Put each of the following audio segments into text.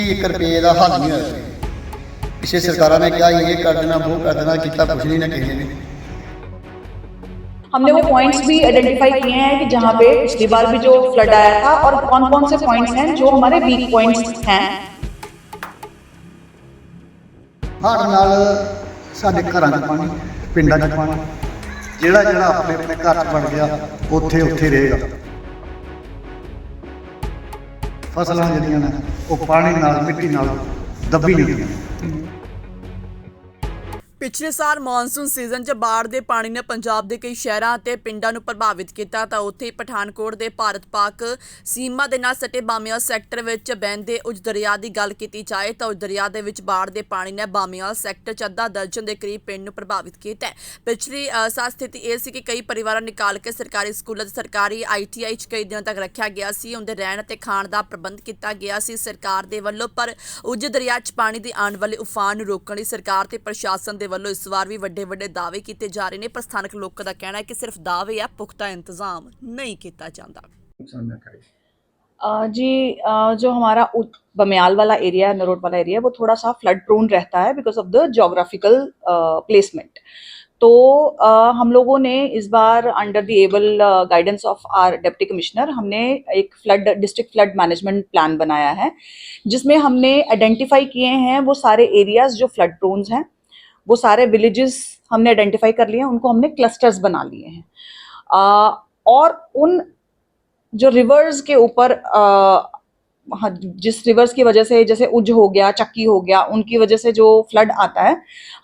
1 ਰੁਪਏ ਦਾ ਹੱਲ ਨਹੀਂ ਹੋਇਆ ਪਿਛੇ ਸਰਕਾਰਾਂ ਨੇ ਕਿਹਾ ਸੀ, ਇਹ ਕਰ ਦੇਣਾ ਉਹ ਕਰ ਦੇਣਾ ਕੀਤਾ ਕੁਛ ਨਹੀਂ ਨਾ ਕਿਸੇ ਨੇ ਵੀ हमने वो पॉइंट्स भी आइडेंटिफाई किए हैं कि जहाँ पे पिछली बार भी जो फ्लड आया था और कौन कौन से पॉइंट्स हैं जो हमारे वीक पॉइंट्स हैं ਹੜ੍ਹ ਨਾਲ ਸਾਡੇ ਘਰਾਂ 'ਚ ਪਾਣੀ ਪਿੰਡਾਂ 'ਚ ਪਾਣੀ ਜਿਹੜਾ ਜਿਹੜਾ ਆਪਣੇ ਆਪਣੇ ਘਰ 'ਚ ਵੜ ਗਿਆ ਉੱਥੇ ਉੱਥੇ ਰਹੇਗਾ ਫਸਲਾਂ ਜਿਹੜੀਆਂ ਨੇ ਉਹ ਪਾਣੀ ਨਾਲ ਮਿੱਟੀ ਨਾਲ ਦੱਬੀ ਜਾਂਦੀਆਂ ਨੇ ਪਿਛਲੇ ਸਾਲ ਮੌਨਸੂਨ ਸੀਜ਼ਨ 'ਚ ਬਾੜ ਦੇ ਪਾਣੀ ਨੇ ਪੰਜਾਬ ਦੇ ਕਈ ਸ਼ਹਿਰਾਂ ਅਤੇ ਪਿੰਡਾਂ ਨੂੰ ਪ੍ਰਭਾਵਿਤ ਕੀਤਾ ਤਾਂ ਉੱਥੇ ਹੀ ਪਠਾਨਕੋਟ ਦੇ ਭਾਰਤ ਪਾਕ ਸੀਮਾ ਦੇ ਨਾਲ ਸਟੇ ਬਾਮਿਆਲ ਸੈਕਟਰ ਵਿੱਚ ਬਹਿੰਦੇ ਉਜ ਦਰਿਆ ਦੀ ਗੱਲ ਕੀਤੀ ਜਾਏ ਤਾਂ ਉਜ ਦਰਿਆ ਦੇ ਵਿੱਚ ਬਾੜ ਦੇ ਪਾਣੀ ਨੇ ਬਾਮਿਆਲ ਸੈਕਟਰ 'ਚ ਅੱਧਾ ਦਰਜਨ ਦੇ ਕਰੀਬ ਪਿੰਡ ਨੂੰ ਪ੍ਰਭਾਵਿਤ ਕੀਤਾ ਹੈ। ਪਿਛਲੀ ਸਾਲ ਸਥਿਤੀ ਇਹ ਸੀ ਕਿ ਕਈ ਪਰਿਵਾਰਾਂ ਨਿਕਾਲ ਕੇ ਸਰਕਾਰੀ ਸਕੂਲਾਂ ਤੇ ਸਰਕਾਰੀ ਆਈਟੀਆਈ 'ਚ ਕਈ ਦਿਨਾਂ ਤੱਕ ਰੱਖਿਆ ਗਿਆ ਸੀ। ਉਹਦੇ ਰਹਿਣ ਅਤੇ ਖਾਣ ਦਾ ਪ੍ਰਬੰਧ ਕੀਤਾ ਗਿਆ ਸੀ ਸਰਕਾਰ ਦੇ ਵੱਲੋਂ ਪਰ ਉਜ ਦਰਿਆ 'ਚ ਪਾਣੀ ਦੇ ਆਉਣ ਵਾਲੇ ਉਫਾਨ ਨੂੰ ਰੋਕਣ ਲਈ ਸਰਕਾਰ ਤੇ ਪ੍ਰਸ਼ਾਸਨ ਦੇ ਵੱਲੋਂ ਇਸ ਵਾਰ ਵੀ ਵੱਡੇ ਵੱਡੇ ਦਾਅਵੇ ਕੀਤੇ ਜਾ ਰਹੇ ਨੇ ਪਰ ਸਥਾਨਕ ਲੋਕਾਂ ਦਾ ਕਹਿਣਾ ਹੈ ਕਿ ਸਿਰਫ ਦਾਅਵੇ ਆ ਪੁਖਤਾ ਇੰਤਜ਼ਾਮ ਨਹੀਂ ਕੀਤਾ ਜਾਂਦਾ अ, जी अ, जो हमारा उत- बमियाल वाला एरिया है नरोट वाला एरिया वो थोड़ा सा फ्लड प्रोन रहता है because of the geographical placement तो अ, हम लोगों ने इस बार under the able guidance of our deputy commissioner हमने एक flood district flood management plan बनाया है जिसमें हमने आइडेंटिफाई किए हैं वो सारे एरियाज जो फ्लड प्रोन्स हैं वो सारे विलेजेस हमने आइडेंटिफाई कर लिए हैं उनको हमने क्लस्टर्स बना लिए हैं। और उन जो रिवर्स के ऊपर हाँ, जिस रिवर्स की वजह से जैसे उज हो गया चक्की हो गया उनकी वजह से जो फ्लड आता है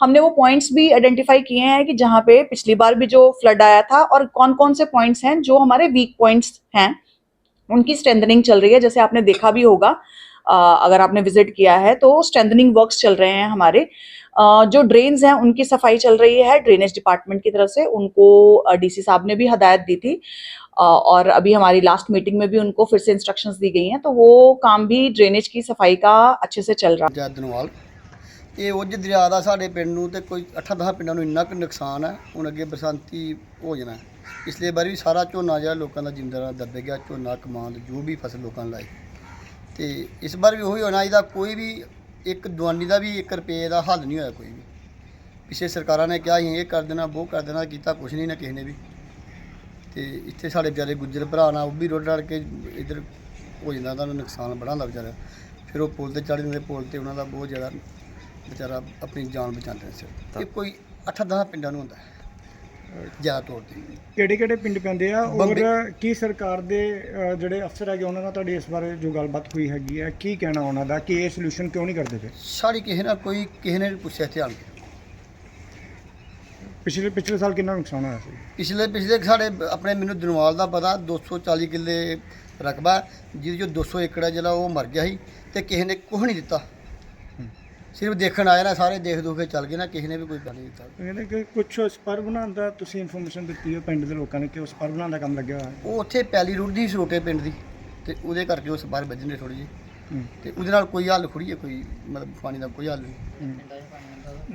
हमने वो पॉइंट्स भी आइडेंटिफाई किए हैं कि जहाँ पे पिछली बार भी जो फ्लड आया था और कौन कौन से पॉइंट्स हैं जो हमारे वीक पॉइंट्स हैं। उनकी स्ट्रेंथनिंग चल रही है जैसे आपने देखा भी होगा अगर आपने विजिट किया है तो स्ट्रेंथनिंग वर्क्स चल रहे हैं हमारे अ, जो ड्रेन्स हैं उनकी सफाई चल रही है ड्रेनेज डिपार्टमेंट की तरफ से उनको डीसी साहब ने भी हदायत दी थी अ, और अभी हमारी लास्ट मीटिंग में भी उनको फिर से इंस्ट्रक्शंस दी गई हैं तो वो काम भी ड्रेनेज की सफाई का अच्छे से चल रहा है ਜੈ ਦਨਵਾਲ ਇਹ ਉੱਜ ਦਰਿਆ ਦਾ ਸਾਡੇ ਪਿੰਡ ਨੂੰ ਤੇ ਕੋਈ 8-10 ਪਿੰਡਾਂ ਨੂੰ ਇੰਨਾ ਕੁ ਨੁਕਸਾਨ ਹੈ ਹੁਣ ਅੱਗੇ ਬਰਸਾਂਤੀ ਹੋ ਜਾਣਾ ਹੈ। ਪਿਛਲੇ ਵਾਰੀ ਵੀ ਸਾਰਾ ਝੋਨਾ ਜਿਹੜਾ ਲੋਕਾਂ ਦਾ ਜਿੰਦਰਾ ਦੱਬ ਗਿਆ ਝੋਨਾ ਕਮਾਂਦ ਜੋ ਵੀ ਫਸਲ ਲੋਕਾਂ ਨੇ ਲਾਈ ਤੇ ਇਸ ਵਾਰ ਵੀ ਉਹੀ ਹੋਣਾ ਇਹਦਾ ਕੋਈ ਵੀ ਇੱਕ ਦਵਾਨੀ ਦਾ ਵੀ 1 ਰੁਪਏ ਦਾ ਹੱਲ ਨਹੀਂ ਹੋਇਆ ਕੋਈ ਵੀ। ਪਿਛੇ ਸਰਕਾਰਾਂ ਨੇ ਕਿਹਾ ਸੀ ਇਹ ਕਰ ਦੇਣਾ ਉਹ ਕਰ ਦੇਣਾ ਕੀਤਾ ਕੁਛ ਨਹੀਂ ਨਾ ਕਿਸੇ ਨੇ ਵੀ। ਤੇ ਇੱਥੇ ਸਾਡੇ ਵਿਚਾਰੇ ਗੁੱਜਰ ਭਰਾ ਨਾਲ ਉਹ ਵੀ ਰੋਡ ਰੜ ਕੇ ਇੱਧਰ ਹੋ ਜਾਂਦਾ ਉਹਨਾਂ ਨੂੰ ਨੁਕਸਾਨ ਬੜਾ ਹੁੰਦਾ ਵਿਚਾਰਾ। ਫਿਰ ਉਹ ਪੁਲ ਤੇ ਚੜ੍ਹ ਜਾਂਦੇ ਪੁਲ ਤੇ ਉਹਨਾਂ ਦਾ ਬਹੁਤ ਜ਼ਿਆਦਾ ਵਿਚਾਰਾ ਆਪਣੀ ਜਾਨ ਬਚਾਉਂਦੇ ਨੇ ਸਿਰ ਇਹ ਕੋਈ 8-10 ਪਿੰਡਾਂ ਨੂੰ ਹੁੰਦਾ। ਹੈ ਜ਼ਿਆਦਾ ਤੌਰ ਤੇ ਕਿਹੜੇ ਕਿਹੜੇ ਪਿੰਡ ਪੈਂਦੇ ਆ? ਔਰ ਕੀ ਸਰਕਾਰ ਦੇ ਅ, ਜਿਹੜੇ ਅਫਸਰ ਹੈਗੇ ਉਹਨਾਂ ਨਾਲ ਤੁਹਾਡੀ ਇਸ ਬਾਰੇ ਜੋ ਗੱਲਬਾਤ ਹੋਈ ਹੈਗੀ ਹੈ ਕੀ ਕਹਿਣਾ ਉਹਨਾਂ ਦਾ? ਕਿ ਇਹ ਸੋਲੂਸ਼ਨ ਕਿਉਂ ਨਹੀਂ ਕਰਦੇ ਪਏ? ਸਾਡੀ ਕਿਸੇ ਨਾਲ ਕੋਈ ਕਿਸੇ ਨੇ ਨਹੀਂ ਪੁੱਛਿਆ ਇੱਥੇ ਆਣ ਕੇ। ਪਿਛਲੇ ਪਿਛਲੇ ਸਾਲ ਕਿੰਨਾ ਨੁਕਸਾਨ ਹੋਇਆ ਸੀ? ਪਿਛਲੇ ਪਿਛਲੇ ਸਾਡੇ ਆਪਣੇ ਮੈਨੂੰ ਦਿਨਵਾਲ ਦਾ ਪਤਾ 240 ਕਿੱਲੇ ਰਕਬਾ ਜਿਹਦੇ ਚੋਂ 200 ਏਕੜ ਹੈ ਜਿਹੜਾ ਉਹ ਮਰ ਗਿਆ ਸੀ ਤੇ ਕਿਸੇ ਨੇ ਕੁਝ ਨਹੀਂ ਦਿੱਤਾ। ਸਿਰਫ ਦੇਖਣ ਆਏ ਨਾ ਸਾਰੇ ਦੇਖ ਦੂ ਕੇ ਚੱਲ ਗਏ ਨਾ ਕਿਸੇ ਨੇ ਵੀ ਕੋਈ ਗੱਲ ਨਹੀਂ ਦਿੱਤਾ ਕਹਿੰਦੇ ਕਿ ਕੁਝ ਸਪਰ ਬਣਾਉਣ ਦਾ ਤੁਸੀਂ ਇਨਫੋਰਮੇਸ਼ਨ ਦਿੱਤੀ ਹੈ ਪਿੰਡ ਦੇ ਲੋਕਾਂ ਨੇ ਕਿ ਉਹ ਸਪਰ ਬਣਾਉਣ ਦਾ ਕੰਮ ਲੱਗਿਆ ਹੋਇਆ? ਹੈ ਉਹ ਉੱਥੇ ਪੈਲੀ ਰੁੜਦੀ ਸੀ ਛੋਟੇ ਪਿੰਡ ਦੀ ਤੇ ਉਹਦੇ ਕਰਕੇ ਉਸ ਬਾਹਰ ਵੱਜਣੇ ਥੋੜੀ ਜਿਹੀ। ਹੂੰ। ਤੇ ਉਹਦੇ ਨਾਲ ਕੋਈ ਹੱਲ ਹੈ ਕੋਈ ਮਤਲਬ ਪਾਣੀ ਦਾ ਕੋਈ ਹੱਲ ਨਹੀਂ।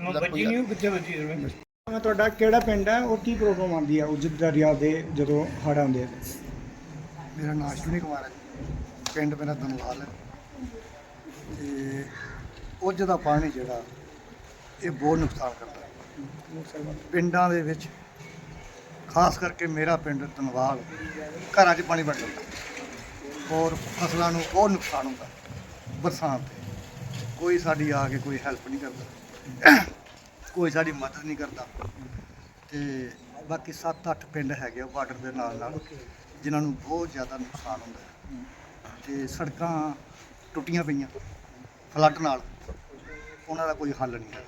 ਉਹਦਾ ਕੋਈ ਹੱਲ- ਮੈਂ ਤੁਹਾਡਾ ਕਿਹੜਾ ਪਿੰਡ ਹੈ? ਔਰ ਕੀ ਪ੍ਰੋਬਲਮ ਆਉਂਦੀ ਹੈ? ਉਜਦ ਦਰਿਆ ਦੇ ਜਦੋਂ ਹੜ੍ਹ ਆਉਂਦੇ ਆ। ਮੇਰਾ ਨਾਮ ਅਸ਼ਵਨੀ ਕੁਮਾਰ ਹੈ। ਪਿੰਡ ਮੇਰਾ ਦਨਵਾਲ ਹੈ। ਤੇ ਉੱਜ ਦਾ ਪਾਣੀ ਜਿਹੜਾ, ਇਹ ਬਹੁਤ ਨੁਕਸਾਨ ਕਰਦਾ ਹੈ। ਪਿੰਡਾਂ ਦੇ ਵਿੱਚ, ਖਾਸ ਕਰਕੇ ਮੇਰਾ ਪਿੰਡ ਤਨਵਾਲ ਘਰਾਂ 'ਚ ਪਾਣੀ ਵੜ ਜਾਂਦਾ ਔਰ ਫਸਲਾਂ ਨੂੰ ਬਹੁਤ ਨੁਕਸਾਨ ਹੁੰਦਾ, ਬਰਸਾਤ ਤੇ। ਕੋਈ ਸਾਡੀ ਆ ਕੇ ਕੋਈ ਹੈਲਪ ਨਹੀਂ ਕਰਦਾ, ਕੋਈ ਸਾਡੀ ਮਦਦ ਨਹੀਂ ਕਰਦਾ। ਤੇ ਬਾਕੀ 7-8 ਪਿੰਡ ਹੈਗੇ ਆ ਬਾਰਡਰ ਦੇ ਨਾਲ ਨਾਲ, ਜਿਨ੍ਹਾਂ ਨੂੰ ਬਹੁਤ ਜ਼ਿਆਦਾ ਨੁਕਸਾਨ ਹੁੰਦਾ ਹੈ। ਤੇ ਸੜਕਾਂ ਟੁੱਟੀਆਂ ਪਈਆਂ। ਫਲੱਡ ਨਾਲ। ਉਹਨਾਂ ਦਾ ਕੋਈ ਹੱਲ ਨਹੀਂ ਹੈ।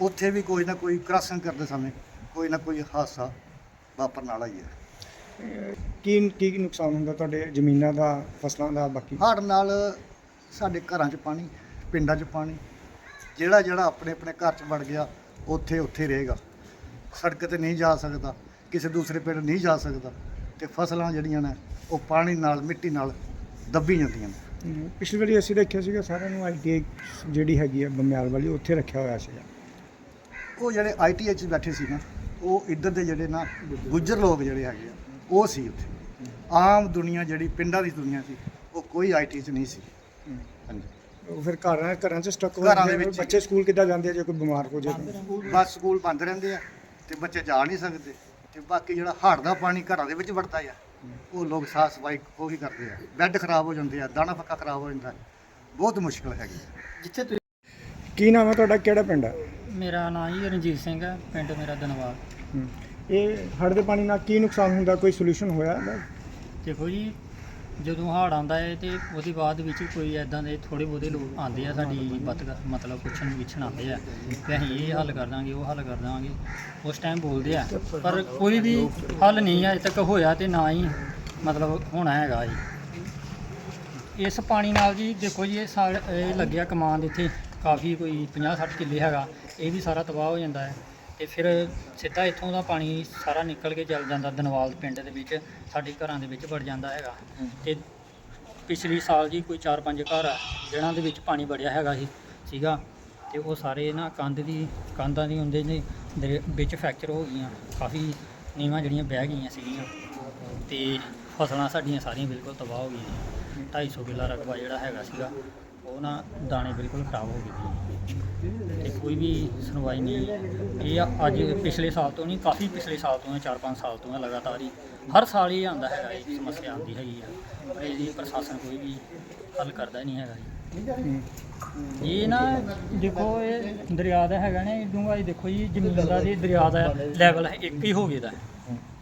ਉੱਥੇ ਵੀ ਕੋਈ ਨਾ ਕੋਈ ਕ੍ਰਾਸਿੰਗ ਕਰਦੇ ਸਮੇਂ ਕੋਈ ਨਾ ਕੋਈ ਹਾਦਸਾ ਵਾਪਰਨ ਵਾਲਾ ਹੀ ਹੈ। ਕੀ ਕੀ ਨੁਕਸਾਨ ਹੁੰਦਾ ਤੁਹਾਡੇ ਜ਼ਮੀਨਾਂ ਦਾ ਫਸਲਾਂ ਦਾ ਬਾਕੀ? ਹੜ੍ਹ ਨਾਲ ਸਾਡੇ ਘਰਾਂ 'ਚ ਪਾਣੀ ਪਿੰਡਾਂ 'ਚ ਪਾਣੀ ਜਿਹੜਾ ਜਿਹੜਾ ਆਪਣੇ ਆਪਣੇ ਘਰ 'ਚ ਵੜ ਗਿਆ ਉੱਥੇ ਉੱਥੇ ਰਹੇਗਾ। ਸੜਕ ਤੇ ਨਹੀਂ ਜਾ ਸਕਦਾ ਕਿਸੇ ਦੂਸਰੇ ਪਿੰਡ ਨਹੀਂ ਜਾ ਸਕਦਾ ਤੇ ਫਸਲਾਂ ਜਿਹੜੀਆਂ ਨੇ ਉਹ ਪਾਣੀ ਨਾਲ ਮਿੱਟੀ ਨਾਲ ਦੱਬੀ ਜਾਂਦੀਆਂ ਨੇ। ਪਿਛਲੀ ਵਾਰੀ ਅਸੀਂ ਦੇਖਿਆ ਸੀਗਾ ਸਾਰਿਆਂ ਨੂੰ ਆਈਟੀਆਈ ਜਿਹੜੀ ਹੈਗੀ ਹੈ ਬੰਮਿਆਲ ਵਾਲੀ ਉੱਥੇ ਰੱਖਿਆ ਹੋਇਆ ਸੀਗਾ। ਉਹ ਜਿਹੜੇ ਆਈਟੀਆਈ 'ਚ ਬੈਠੇ ਸੀ ਨਾ ਉਹ ਇੱਧਰ ਦੇ ਜਿਹੜੇ ਨਾ ਗੁੱਜਰ ਲੋਕ ਜਿਹੜੇ ਹੈਗੇ ਆ ਉਹ ਸੀ ਉੱਥੇ। ਆਮ ਦੁਨੀਆ ਜਿਹੜੀ ਪਿੰਡਾਂ ਦੀ ਦੁਨੀਆ ਸੀ ਉਹ ਕੋਈ ਆਈਟੀ 'ਚ ਨਹੀਂ ਸੀ। ਹਾਂਜੀ। ਉਹ ਫਿਰ ਘਰਾਂ ਘਰਾਂ 'ਚ ਸਟਕ ਹੋ ਘਰਾਂ ਦੇ ਆ, ਵਿੱਚ। ਬੱਚੇ ਸਕੂਲ ਕਿੱਦਾਂ ਜਾਂਦੇ ਆ ਜੇ ਕੋਈ ਬਿਮਾਰ ਹੋ ਜਾਏ ਬਸ ਸਕੂਲ ਬੰਦ ਰਹਿੰਦੇ ਆ ਤੇ ਬੱਚੇ ਜਾ ਨਹੀਂ ਸਕਦੇ ਤੇ ਬਾਕੀ ਜਿਹੜਾ ਹੜ੍ਹ ਦਾ ਪਾਣੀ ਘਰਾਂ ਦੇ ਵਿੱਚ ਵੜਦਾ ਆ। ਉਹ ਲੋਕ ਸਾਫ਼ ਸਫ਼ਾਈ ਉਹੀ ਕਰਦੇ ਆ। ਬੈੱਡ ਖਰਾਬ ਹੋ ਜਾਂਦੇ ਆ ਦਾਣਾ ਪੱਕਾ ਖਰਾਬ ਹੋ ਜਾਂਦਾ। ਬਹੁਤ ਮੁਸ਼ਕਲ ਹੈਗੀ। ਆ ਜਿੱਥੇ ਤੁਸੀਂ ਕੀ ਨਾਮ ਹੈ ਤੁਹਾਡਾ? ਕਿਹੜਾ ਪਿੰਡ ਹੈ? ਮੇਰਾ ਨਾਮ ਜੀ ਰਣਜੀਤ ਸਿੰਘ ਹੈ। ਪਿੰਡ ਮੇਰਾ ਦਨਵਾਲ। ਹੂੰ। ਇਹ ਹੜ੍ਹ ਦੇ ਪਾਣੀ ਨਾਲ ਕੀ ਨੁਕਸਾਨ ਹੁੰਦਾ? ਕੋਈ ਸੋਲੂਸ਼ਨ ਹੋਇਆ? ਇਹਦਾ? ਦੇਖੋ ਜੀ ਜਦੋਂ ਹੜ੍ਹ ਆਉਂਦਾ ਹੈ ਤੇ ਉਹਦੇ ਬਾਅਦ ਵਿੱਚ ਕੋਈ ਐਦਾਂ ਦੇ ਥੋੜੇ ਬਹੁਤੇ ਲੋਕ ਆਉਂਦੇ ਆ ਸਾਡੀ ਮਦਦ ਮਤਲਬ ਪੁੱਛਣ ਵਿਛਣ ਆਉਂਦੇ ਆ। ਕਿ ਅਸੀਂ ਇਹ ਹੱਲ ਕਰ ਦਾਂਗੇ, ਉਹ ਹੱਲ ਕਰ ਦਾਂਗੇ, ਉਸ ਟਾਈਮ ਬੋਲਦੇ ਆ। ਪਰ ਕੋਈ ਵੀ ਹੱਲ ਨਹੀਂ ਅਜੇ ਤੱਕ ਹੋਇਆ ਤੇ ਨਾ ਹੀ ਮਤਲਬ ਹੋਣਾ ਹੈਗਾ ਜੀ। ਇਸ ਪਾਣੀ ਨਾਲ ਜੀ ਦੇਖੋ ਜੀ, ਇਹ ਸਾਲ, ਇਹ ਲੱਗਿਆ ਕਮਾਨ ਇੱਥੇ। ਕਾਫੀ ਕੋਈ 50 60 ਕਿੱਲੇ ਹੈਗਾ, ਇਹ ਵੀ ਸਾਰਾ ਤਬਾਹ ਹੋ ਜਾਂਦਾ ਹੈ। ਤੇ ਫਿਰ ਸਿੱਧਾ ਇੱਥੋਂ ਦਾ ਪਾਣੀ ਸਾਰਾ ਨਿਕਲ ਕੇ ਚੱਲ ਜਾਂਦਾ ਦਨਵਾਲ ਪਿੰਡ ਦੇ ਵਿੱਚ ਸਾਡੇ ਘਰਾਂ ਦੇ ਵਿੱਚ ਵੜ ਜਾਂਦਾ ਹੈਗਾ। ਤੇ ਪਿਛਲੀ ਸਾਲ ਜੀ ਕੋਈ 4-5 ਘਰ ਆ ਜਿਨ੍ਹਾਂ ਦੇ ਵਿੱਚ ਪਾਣੀ ਵੜਿਆ ਹੈਗਾ ਸੀ ਸੀਗਾ। ਤੇ ਉਹ ਸਾਰੇ ਨਾ ਕੰਧ ਦੀ ਕੰਧਾਂ ਦੀ ਹੁੰਦੇ ਨੇ ਦੇ ਵਿੱਚ ਫ੍ਰੈਕਚਰ ਹੋ ਗਈਆਂ। ਕਾਫੀ ਨੀਵਾਂ ਜਿਹੜੀਆਂ ਬਹਿ ਗਈਆਂ ਸੀਗੀਆਂ। ਤੇ ਫਸਲਾਂ ਸਾਡੀਆਂ ਸਾਰੀਆਂ ਬਿਲਕੁਲ ਤਬਾਹ ਹੋ ਗਈਆਂ। 250 ਕਿੱਲਾ ਰਕਬਾ ਜਿਹੜਾ ਹੈਗਾ ਸੀਗਾ। ਉਹ ਨਾ ਦਾਣੇ ਬਿਲਕੁਲ ਖਰਾਬ ਹੋ ਗਏ ਸੀ। ਤੇ ਕੋਈ ਵੀ ਸੁਣਵਾਈ ਨਹੀਂ ਇਹ ਆ- ਅੱਜ ਪਿਛਲੇ ਸਾਲ ਤੋਂ ਨਹੀਂ, ਕਾਫੀ ਪਿਛਲੇ ਸਾਲ ਤੋਂ ਹੈ 4-5 ਸਾਲ ਤੋਂ ਹੈ ਲਗਾਤਾਰ ਹੀ। ਹਰ ਸਾਲ ਹੀ ਆਉਂਦਾ ਹੈਗਾ, ਇਹ ਸਮੱਸਿਆ ਆਉਂਦੀ ਹੈਗੀ ਆ। ਪਰ ਇਹਦੀ ਪ੍ਰਸ਼ਾਸਨ ਕੋਈ ਵੀ ਹੱਲ ਕਰਦਾ ਹੀ ਨਹੀਂ ਹੈਗਾ ਜੀ। ਇਹ ਨਾ ਦੇਖੋ, ਇਹ ਦਰਿਆ ਦਾ ਹੈਗਾ ਨਾ ਡੂੰਘਾਈ ਦੇਖੋ ਜੀ, ਜ਼ਮੀਨ ਦਾ ਜੀ ਦਰਿਆ ਦਾ ਲੈਵਲ ਇੱਕ ਹੀ ਹੋ ਗਿਆ ਦਾ।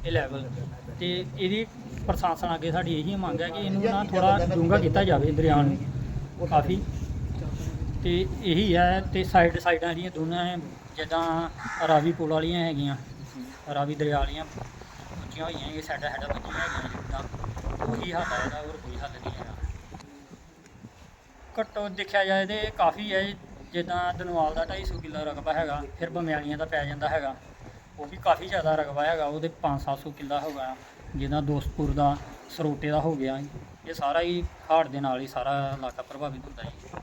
ਇਹ ਲੈਵਲ ਤੇ ਇਹਦੀ ਪ੍ਰਸ਼ਾਸਨ ਅੱਗੇ ਸਾਡੀ ਇਹੀ ਮੰਗ ਹੈ ਕਿ ਇਹਨੂੰ ਨਾ ਥੋੜਾ ਡੂੰਘਾ ਕੀਤਾ ਜਾਵੇ ਦਰਿਆ ਨੂੰ। ਕਾਫੀ। ਤੇ ਇਹੀ ਹੈ ਤੇ ਸਾਈਡ ਸਾਈਡਾਂ ਜਿਹੜੀਆਂ ਦੋਨਾਂ ਹੈ ਜਿੱਦਾਂ ਰਾਵੀ ਪੁਲ ਵਾਲੀਆਂ ਹੈਗੀਆਂ, ਰਾਵੀ ਦਰਿਆ ਵਾਲੀਆਂ, ਉੱਚੀਆਂ ਹੋਈਆਂ ਇਹ ਸਾਈਡਾਂ ਸਾਈਡਾਂ ਵੱਜੀਆਂ ਹੈਗੀਆਂ ਜਿੱਦਾਂ ਉਹੀ ਹੱਲ ਹੈ ਇਹਦਾ ਹੋਰ ਕੋਈ ਹੱਲ ਨਹੀਂ ਹੈਗਾ। ਘੱਟੋ ਦੇਖਿਆ ਜਾਏ ਤੇ ਕਾਫੀ ਹੈ ਜਿੱਦਾਂ ਦਨਵਾਲ ਦਾ 250 ਕਿੱਲਾ ਰਕਬਾ ਹੈਗਾ, ਫਿਰ ਬਮਿਆਲੀਆਂ ਦਾ ਪੈ ਜਾਂਦਾ ਹੈਗਾ, ਉਹ ਵੀ ਕਾਫੀ ਜ਼ਿਆਦਾ ਰਕਬਾ ਹੈਗਾ, ਉਹਦੇ 5-700 ਕਿੱਲਾ ਹੋਗਾ ਜਿੱਦਾਂ ਦੋਸਤਪੁਰ ਦਾ ਸਰੋਟੇ ਦਾ ਹੋ ਗਿਆ। ਇਹ ਸਾਰਾ ਹੀ ਹਾੜ ਦੇ ਨਾਲ ਹੀ ਸਾਰਾ ਇਲਾਕਾ ਪ੍ਰਭਾਵਿਤ ਹੁੰਦਾ ਹੈ